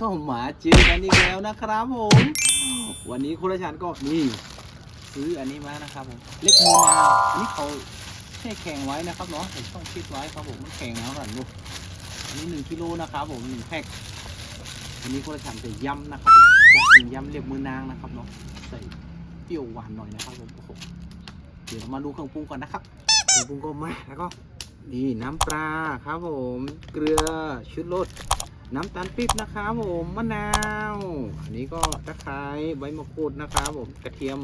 ก็มาเจอกันอีกแล้วนะครับผม วันนี้คุณราชันก็นี่ซื้ออันนี้มานะครับผม เล็กมือนางอันนี้เขาแช่แข็งไว้นะครับเนาะผมต้องคิดไว้ครับผมมันแข็งแล้วกันลูกอันนี้หนึ่งกิโลนะครับผมหนึ่งแพ็คอันนี้คุณราชันจะยำนะครับผมอยากกินยำเล็บมือนางนะครับเนาะใส่เปรี้ยวหวานหน่อยนะครับผมโอ้โหเดี๋ยวเรามาดูเครื่องปรุงก่อนนะครับเครื่องปรุงก็มาแล้วก็นี่น้ำปลาครับผม เกลือชุดรส น้ำตาลปี๊บนะครับผมมะนาว อันนี้ก็ตะไคร้ใบมะกรูดนะครับผมกระเทียม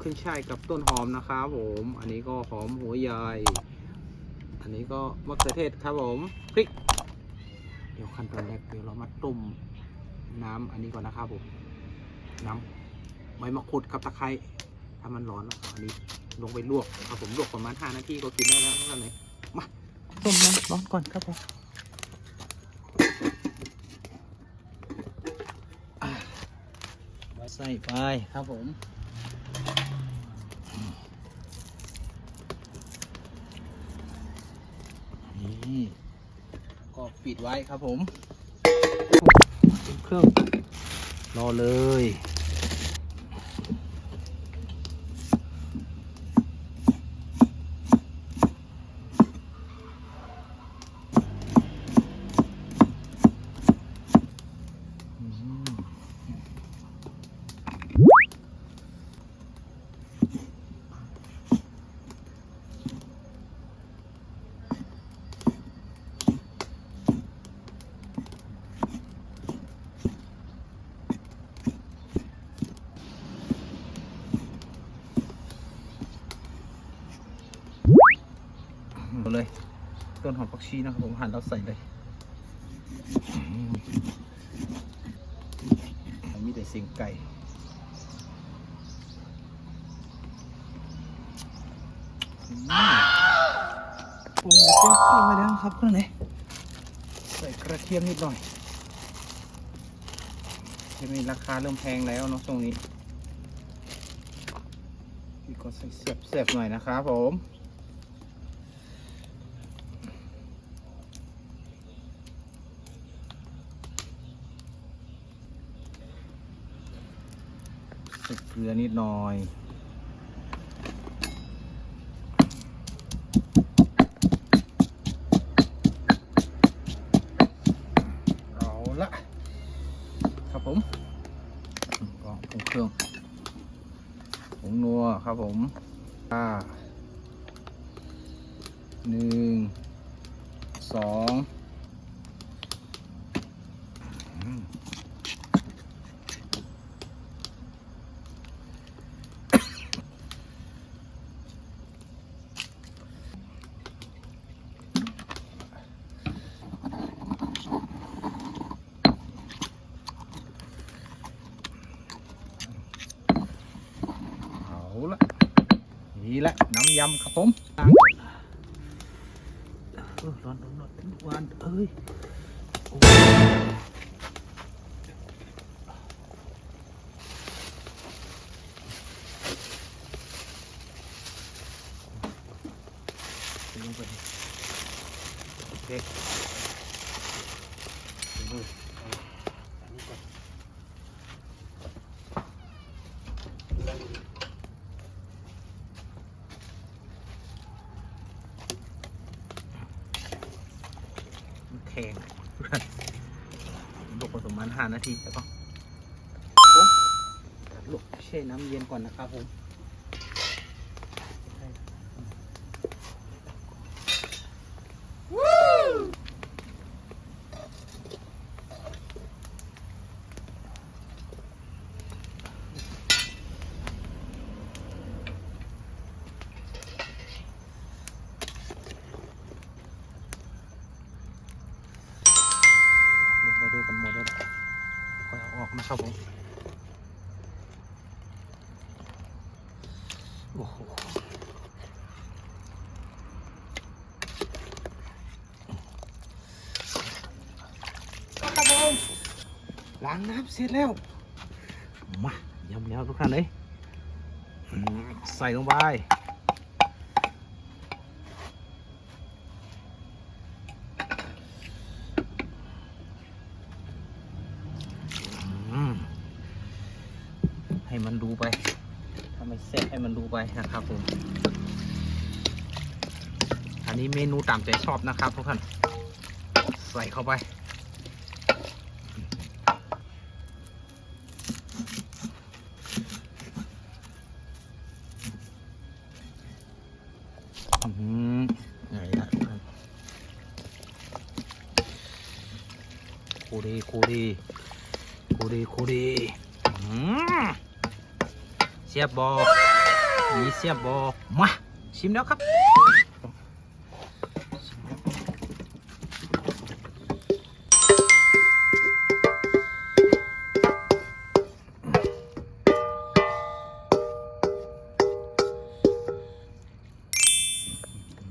ขึ้นช่ายกับต้นหอมนะครับผม อันนี้ก็หอมหัวใหญ่อันนี้ก็มะเขือเทศครับผมพริกเดี๋ยวขั้นตอนแรกเดี๋ยวเรามาต้มน้ำอันนี้ก่อนนะครับผมน้ำใบมะกรูดกับตะไคร้ถ้ามันร้อนอันนี้ลงไปลวกครับผมลวกประมาณ5นาทีก็กินได้แล้วนั่นเลยต้มน้ำร้อนก่อนครับผม ใส่ไปครับผม นี่ ก็ปิดไว้ครับผมเครื่องรอเลย อืม เลยต้นหอมผักชีนะครับผมหั่นแล้วใส่เลยม,มีแต่เสียงไก่อืมปรุงเจ้าข้าวไปแล้วครับก็เลยใส่กระเทียมนิดหน่อยที่มีราคาเริ่มแพงแล้วเนาะช่วงนี้พี่ก็ใส่เสียบเสียบๆหน่อยนะครับผม เกลือนิดหน่อยเอาละครับผมก็ปรุงเครื่องผงนัวครับผมอ่าหนึ่งสองอืม เอาละนี่แหละน้ำ ยำครับผมล้างก่อนเออร้อนร้อนร้อนหวานเอ้ยโอ้ใส่ลงไปดิโอเคใส่เลยเอาอันนี้ก่อน มันแข็งลวกผสมมันห้านาทีแล้วก็ลวกแช่น้ำเย็นก่อนนะครับผมลงไปด้วยกันหมดเลยค่อยเอาออกนะครับผม โอ้โหครับผมล้างน้ำเสร็จแล้ว มายำแล้วทุกท่านเลย ใส่ลงไป มันดูไป ถ้าไม่แซ่บให้มันดูไปนะครับผม อันนี้เมนูตามใจชอบนะครับทุกท่าน ใส่เข้าไป อืมไงล่ะทุกท่านคูดีคูดีคูดีคูดีอืม สียบบอมีเสียบบอมาชิมแล้วครับ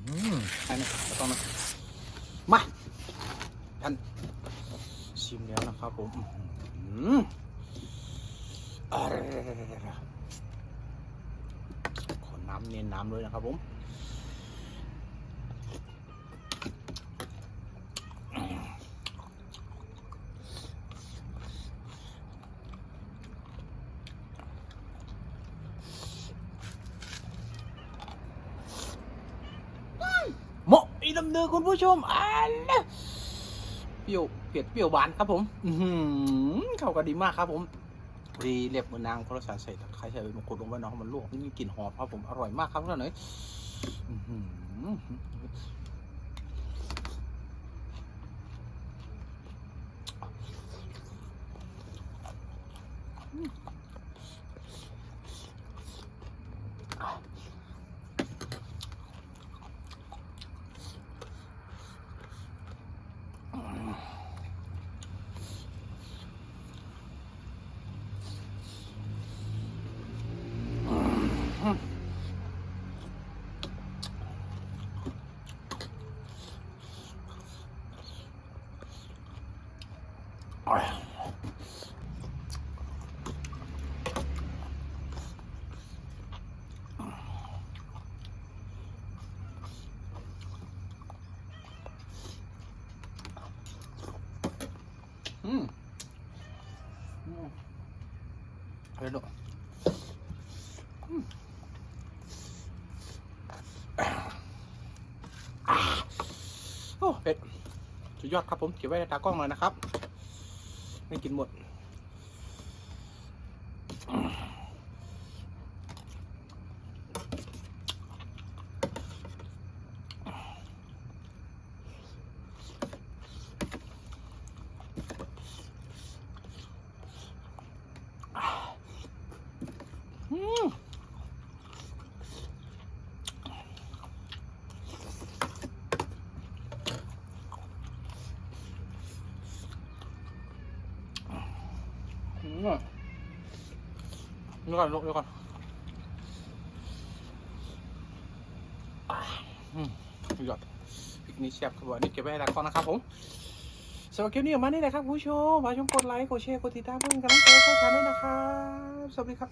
อืมไปนะต้องนะมาท่านชิมแล้วนะครับผมอืมอร่อยขอน้ำ เน้นน้ำเลยนะครับผมเหมาะอีดำเนินคุณผู้ชมอันเปรี้ยวเผ็ดเปรี้ยวหวานครับผม อือหือเข้ากันดีมากครับผม รีเรียบมือนางเพราะเราใส่ตะไคร้ใส่ใบมะกรูดลงไปเนาะให้มันลวกนี่กลิ่นหอมครับผมอร่อยมากครับทุกท่านเลยอื้อหืออร่อย อืมอืมเอาไปดูอืมอ่าโอ้เผ็ดสุดยอดครับผมเก็บไว้ในตากล้องหน่อยนะครับ ไม่กินหมด อืมอืม เดี๋ยวก่อนลูกเดี๋ยวก่อนอืมสุดยอดพริกนี้เชียบครับวันนี่เก็บไว้ให้ตากล้อนนะครับผมสำหรับคลิปนี้ออกมานี่แหละครับผู้ชมมาชมกดไลค์ กดแชร์ กดติดตามเพื่อนกันทั้งโต๊ะช่วกันด้วยนะครับ สวัสดีครับ